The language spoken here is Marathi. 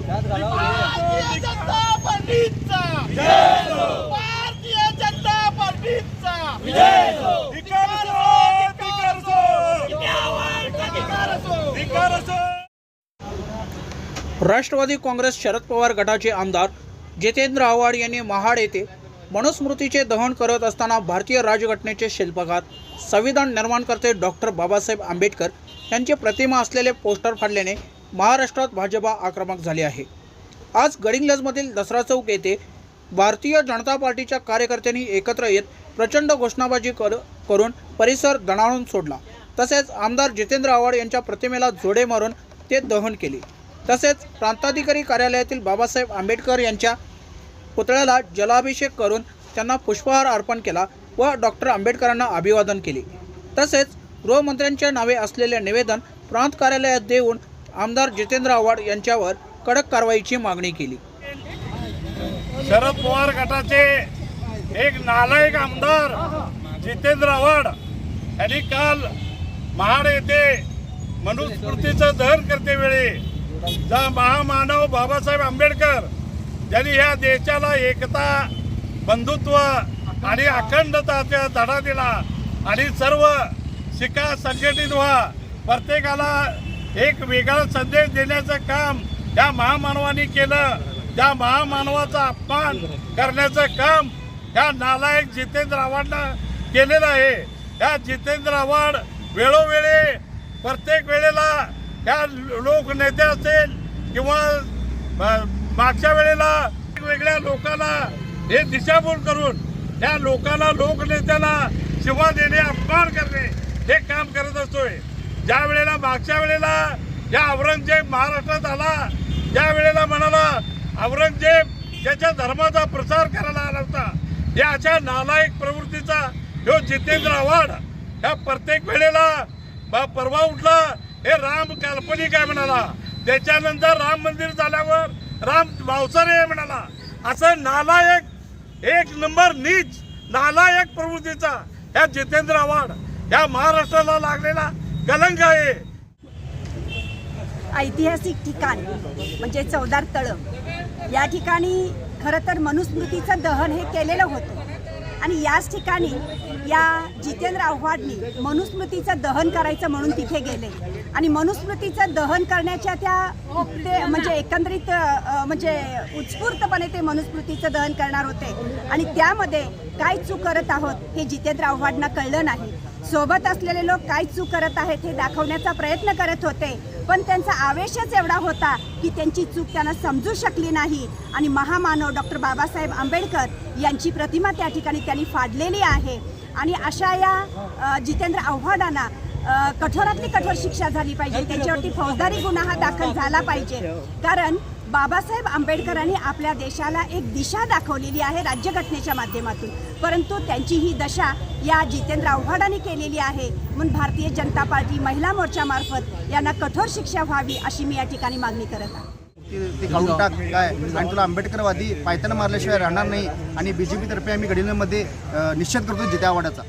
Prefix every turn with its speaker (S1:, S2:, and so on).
S1: भारतीय जनता पार्टीचा भारतीय जनता पार्टीचा
S2: राष्ट्रवादी काँग्रेस शरद पवार गटाचे आमदार जितेंद्र आव्हाड यांनी महाड येथे मनुस्मृतीचे दहन करत असताना भारतीय राजघटनेचे शिल्पकार संविधान निर्माणकर्ते डॉक्टर बाबासाहेब आंबेडकर यांची प्रतिमा असलेले पोस्टर फाडल्याने महाराष्ट्रात भाजपा आक्रमक झाले आहे. आज गडिंग्लजमधील दसरा चौक येथे भारतीय जनता पार्टीच्या कार्यकर्त्यांनी एकत्र येत प्रचंड घोषणाबाजी कर करून परिसर दणाणून सोडला. तसेच आमदार जितेंद्र आव्हाड यांच्या प्रतिमेला जोडे मारून ते दहन केले. तसेच प्रांताधिकारी कार्यालयातील बाबासाहेब आंबेडकर यांच्या पुतळ्याला जलाभिषेक करून त्यांना पुष्पहार अर्पण केला व डॉक्टर आंबेडकरांना अभिवादन केले. तसेच गृहमंत्र्यांच्या नावे असलेले निवेदन प्रांत कार्यालयात देऊन आमदार जितेंद्र आव्हाड यांच्यावर कडक कारवाईची मागणी केली.
S3: शरद पवार गटाचे एक नालायक आमदार जितेंद्र आव्हाड यांनी काल महाड येथे मनुस्मृतीचं दहन करते वेळी जा महामानव बाबासाहेब आंबेडकर ज्यांनी ह्या देशाला एकता बंधुत्व आणि अखंडताचा धडा दिला. आणि सर्व शिका संघटित व्हा. प्रत्येकाला एक वेगळा संदेश देण्याचं काम त्या महामानवानी केलं. त्या महामानवाचा अपमान करण्याचं काम या नालायक जितेंद्र आव्हाडनं केलेलं आहे. या जितेंद्र आव्हाड वेळोवेळी त्या लोक नेते असेल किंवा मागच्या वेळेला वेगवेगळ्या लोकांना हे दिशाभूल करून त्या लोकांना लोकनेत्याला शिवा देणे अपमान करणे हे काम करत असतोय. ज्या वेळेला मागच्या वेळेला या औरंगजेब महाराष्ट्रात आला त्या वेळेला म्हणाला औरंगजेब त्याच्या धर्माचा प्रसार करायला आला होता. या अशा नालायक प्रवृत्तीचा ह्यो जितेंद्र आव्हाड ह्या प्रत्येक वेळेला ब- परवा उठला हे राम काल्पनिक आहे म्हणाला. त्याच्यानंतर राम मंदिर झाल्यावर राम मांसाहारी आहे म्हणाला. असं नालायक एक नंबर नीच नालायक प्रवृत्तीचा ह्या जितेंद्र आव्हाड या महाराष्ट्राला लागलेला कलंक आहे.
S4: ऐतिहासिक ठिकाण म्हणजे चौदार तळं. या ठिकाणी खरं तर मनुस्मृतीचं दहन हे केलेलं होतं. आणि याच ठिकाणी या जितेंद्र आव्हाडनी मनुस्मृतीचं दहन करायचं म्हणून तिथे गेले. आणि मनुस्मृतीचं दहन करण्याच्या त्या ते म्हणजे एकंदरीत म्हणजे उत्स्फूर्तपणे ते मनुस्मृतीचं दहन करणार होते. आणि त्यामध्ये काय चूक करत आहोत हे जितेंद्र आव्हाडना कळलं नाही. सोबत असलेले लोक काय चूक करत आहेत हे दाखवण्याचा प्रयत्न करत होते. पण त्यांचा आवेशच एवढा होता की त्यांची चूक त्यांना समजू शकली नाही. आणि महामानव डॉक्टर बाबासाहेब आंबेडकर यांची प्रतिमा त्या ठिकाणी त्यांनी फाडलेली आहे. आणि अशा या जितेंद्र आव्हाडांना कठोरातली कठोर शिक्षा झाली पाहिजे. त्यांच्यावरती फौजदारी गुन्हा हा दाखल झाला पाहिजे. कारण बाबासाहेब आंबेडकरांनी आपल्या देशाला एक दिशा दाखवलेली आहे राज्यघटनेच्या माध्यमातून. परंतु त्यांची ही दशा या जितेंद्र आव्हाडांनी केलेली आहे. म्हणून भारतीय जनता पार्टी महिला मोर्चामार्फत यांना कठोर शिक्षा व्हावी अशी मी या ठिकाणी मागणी करत आहे.
S5: ते काढून टाक. काय? आणि तुला आंबेडकरवादी पायताना मारल्याशिवाय राहणार नाही आणि बी जे पीतर्फे आम्ही गडिंगमध्ये निश्चित करतो जिते आव्हाडाचा.